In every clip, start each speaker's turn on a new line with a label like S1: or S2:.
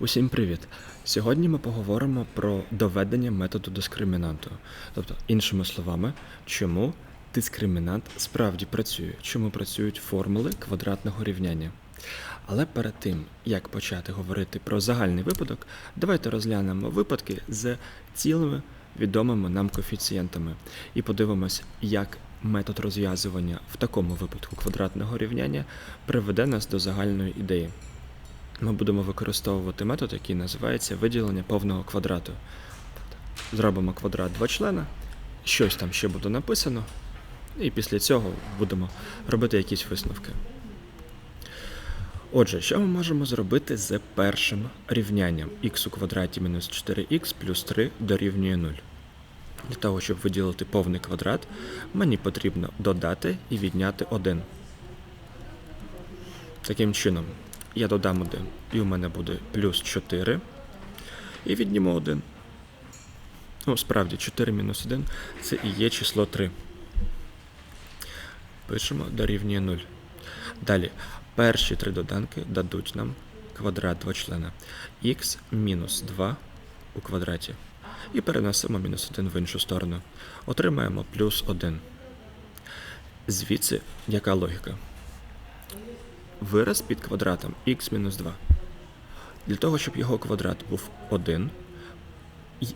S1: Усім привіт! Сьогодні ми поговоримо про доведення методу дискримінанту. Тобто, іншими словами, чому дискримінант справді працює, чому працюють формули квадратного рівняння. Але перед тим, як почати говорити про загальний випадок, давайте розглянемо випадки з цілими відомими нам коефіцієнтами і подивимось, як метод розв'язування в такому випадку квадратного рівняння приведе нас до загальної ідеї ми будемо використовувати метод, який називається виділення повного квадрату. Зробимо квадрат два члена, щось там ще буде написано, і після цього будемо робити якісь висновки. Отже, що ми можемо зробити з першим рівнянням х у квадраті мінус 4х плюс 3 дорівнює 0. Для того, щоб виділити повний квадрат, мені потрібно додати і відняти 1. Таким чином, я додам 1, і у мене буде плюс 4. І відніму 1. Ну, справді, 4 мінус 1 це і є число 3. Пишемо дорівнює 0. Далі, перші три доданки дадуть нам квадрат двочлена х мінус 2 у квадраті. І перенесемо мінус 1 в іншу сторону. Отримаємо плюс 1. Звідси яка логіка? Вираз під квадратом х-2. Для того, щоб його квадрат був 1,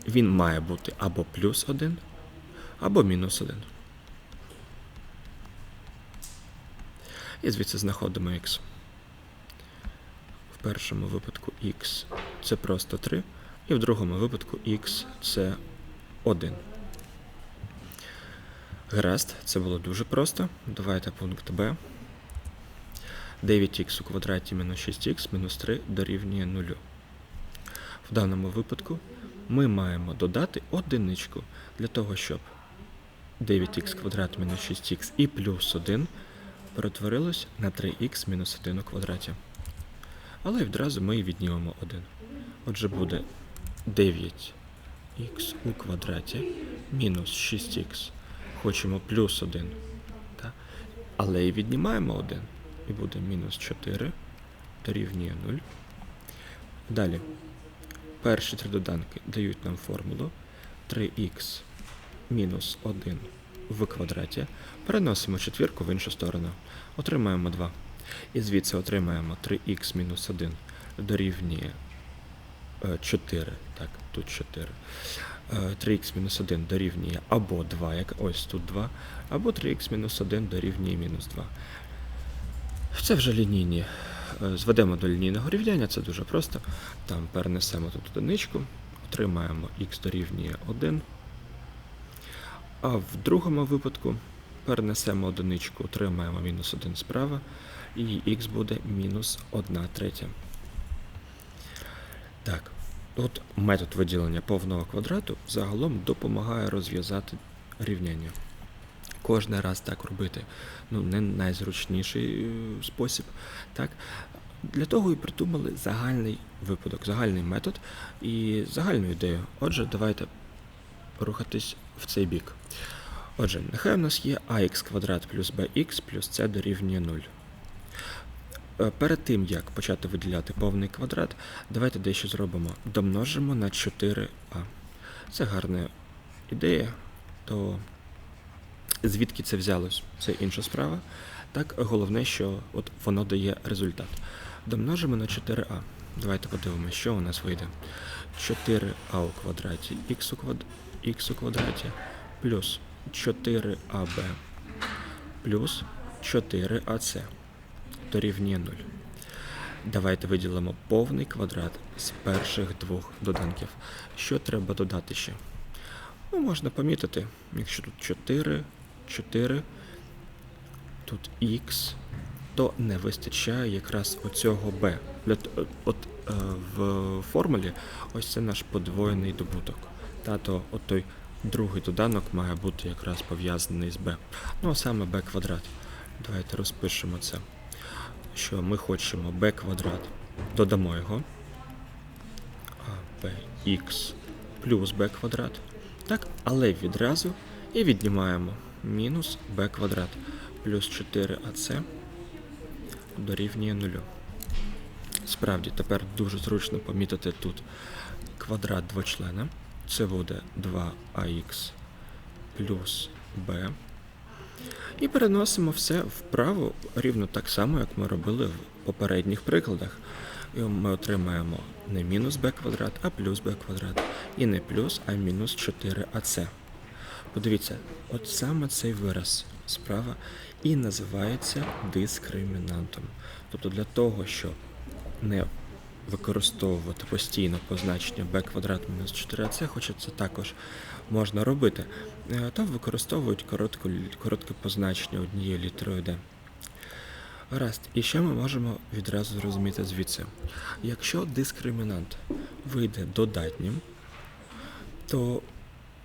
S1: він має бути або плюс 1, або мінус 1. І звідси знаходимо х. В першому випадку х це просто 3, і в другому випадку х це 1. Гаразд, це було дуже просто. Давайте пункт Б. 9х у квадраті мінус 6х мінус 3 дорівнює 0. В даному випадку ми маємо додати одиничку для того, щоб 9х квадрат мінус 6х і плюс 1 перетворилось на 3х мінус 1 у квадраті. Але відразу ми віднімемо 1. Отже, буде 9х у квадраті мінус 6х. Хочемо плюс 1. Але і віднімаємо 1 і буде мінус 4 дорівнює 0. Далі. Перші три доданки дають нам формулу 3х мінус 1 в квадраті. Переносимо четвірку в іншу сторону. Отримаємо 2. І звідси отримаємо 3х мінус 1 дорівнює 4. Так, тут 4. 3х мінус 1 дорівнює або 2, як ось тут 2, або 3х мінус 1 дорівнює мінус 2. Це вже лінійні. Е, Зведемо до лінійного рівняння, це дуже просто. Там перенесемо тут одиничку, отримаємо х дорівнює 1. А в другому випадку перенесемо одиничку, отримаємо мінус 1 справа, і х буде мінус 1 третя. Так, от метод виділення повного квадрату загалом допомагає розв'язати рівняння кожен раз так робити. Ну, не найзручніший е, спосіб. Так? Для того і придумали загальний випадок, загальний метод і загальну ідею. Отже, давайте рухатись в цей бік. Отже, нехай у нас є ax квадрат плюс bx плюс c дорівнює 0. Е, Перед тим, як почати виділяти повний квадрат, давайте дещо зробимо. Домножимо на 4а. Це гарна ідея, то Звідки це взялось? Це інша справа. Так, головне, що от воно дає результат. Домножимо на 4а. Давайте подивимося, що у нас вийде. 4а у квадраті х у, квад... х у квадраті плюс 4аб плюс 4ac дорівнює 0. Давайте виділимо повний квадрат з перших двох доданків. Що треба додати ще? Ну, можна помітити, якщо тут 4, 4, тут X, то не вистачає якраз оцього B. Для, от е, В формулі ось це наш подвоєний добуток. Та, то от той другий доданок має бути якраз пов'язаний з B. Ну а саме B квадрат. Давайте розпишемо це. Що ми хочемо B квадрат, додамо його. bx плюс b квадрат. Так, але відразу і віднімаємо мінус b квадрат плюс 4ac дорівнює 0. Справді, тепер дуже зручно помітити тут квадрат двочлена. Це буде 2ах плюс b. І переносимо все вправо рівно так само, як ми робили в попередніх прикладах. І ми отримаємо не мінус b квадрат, а плюс b квадрат. І не плюс, а мінус 4ac. Подивіться, от саме цей вираз справа і називається дискримінантом. Тобто для того, щоб не використовувати постійно позначення b квадрат мінус 4ac, хоча це також можна робити, е, то використовують коротку, коротке позначення однією літерою d. Гаразд, і ще ми можемо відразу зрозуміти звідси. Якщо дискримінант вийде додатнім, то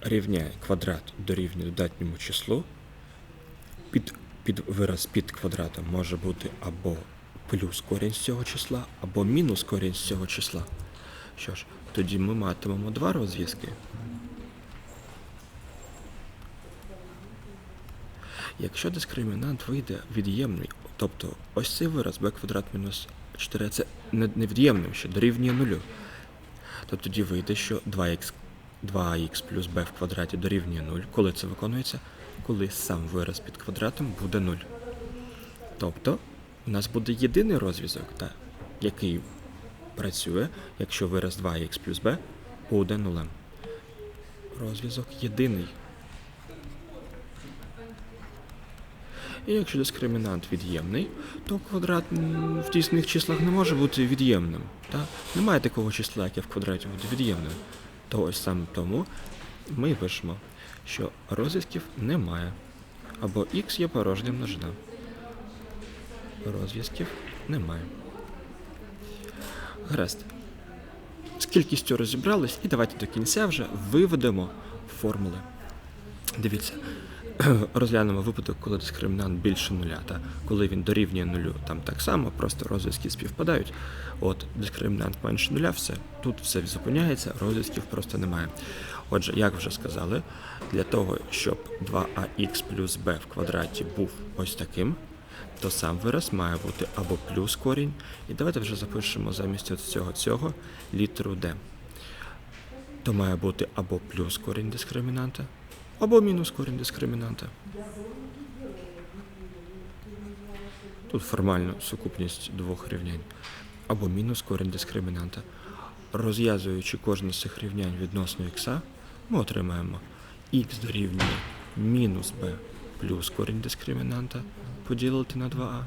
S1: рівняє квадрат дорівнює додатньому числу, під, під вираз під квадратом може бути або плюс корінь з цього числа, або мінус корінь з цього числа. Що ж, тоді ми матимемо два розв'язки. Якщо дискримінант вийде від'ємний, тобто ось цей вираз b квадрат мінус 4 це невід'ємним ще дорівнює нулю, то тоді вийде, що 2х, 2х плюс b в квадраті дорівнює 0. Коли це виконується? Коли сам вираз під квадратом буде 0. Тобто у нас буде єдиний розв'язок, який працює, якщо вираз 2х плюс b буде нулем. Розв'язок єдиний. І якщо дискримінант від'ємний, то квадрат в дійсних числах не може бути від'ємним. Немає такого числа, яке в квадраті буде від'ємним. То ось саме тому ми пишемо, що розв'язків немає. Або х є порожня множина. Розв'язків немає. Гаразд. З кількістю розібрались, і давайте до кінця вже виведемо формули. Дивіться, розглянемо випадок, коли дискримінант більше нуля, та коли він дорівнює нулю, там так само, просто розв'язки співпадають. От дискримінант менше нуля, все, тут все зупиняється, розв'язків просто немає. Отже, як вже сказали, для того, щоб 2ax плюс b в квадраті був ось таким, то сам вираз має бути або плюс корінь. І давайте вже запишемо замість цього цього літеру d. То має бути або плюс корінь дискримінанта, або мінус корінь дискримінанта. Тут формально сукупність двох рівнянь. Або мінус корінь дискримінанта. Розв'язуючи кожне з цих рівнянь відносно х, ми отримаємо х дорівнює мінус b плюс корінь дискримінанта поділити на 2а.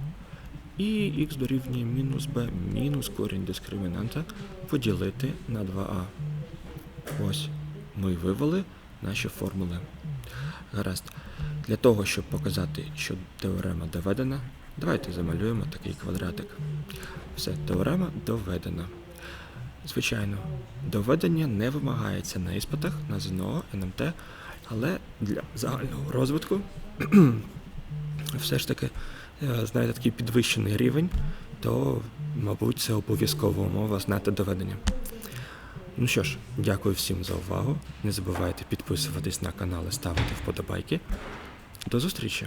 S1: І х дорівнює мінус b мінус корінь дискримінанта поділити на 2а. Ось ми вивели наші формули. Гаразд. Для того, щоб показати, що теорема доведена, давайте замалюємо такий квадратик. Все, теорема доведена. Звичайно, доведення не вимагається на іспитах на ЗНО, НМТ, але для загального розвитку все ж таки, е, знаєте, такий підвищений рівень, то, мабуть, це обов'язкова умова знати доведення. Ну що ж, дякую всім за увагу. Не забувайте підписуватись на канал і ставити вподобайки. До зустрічі!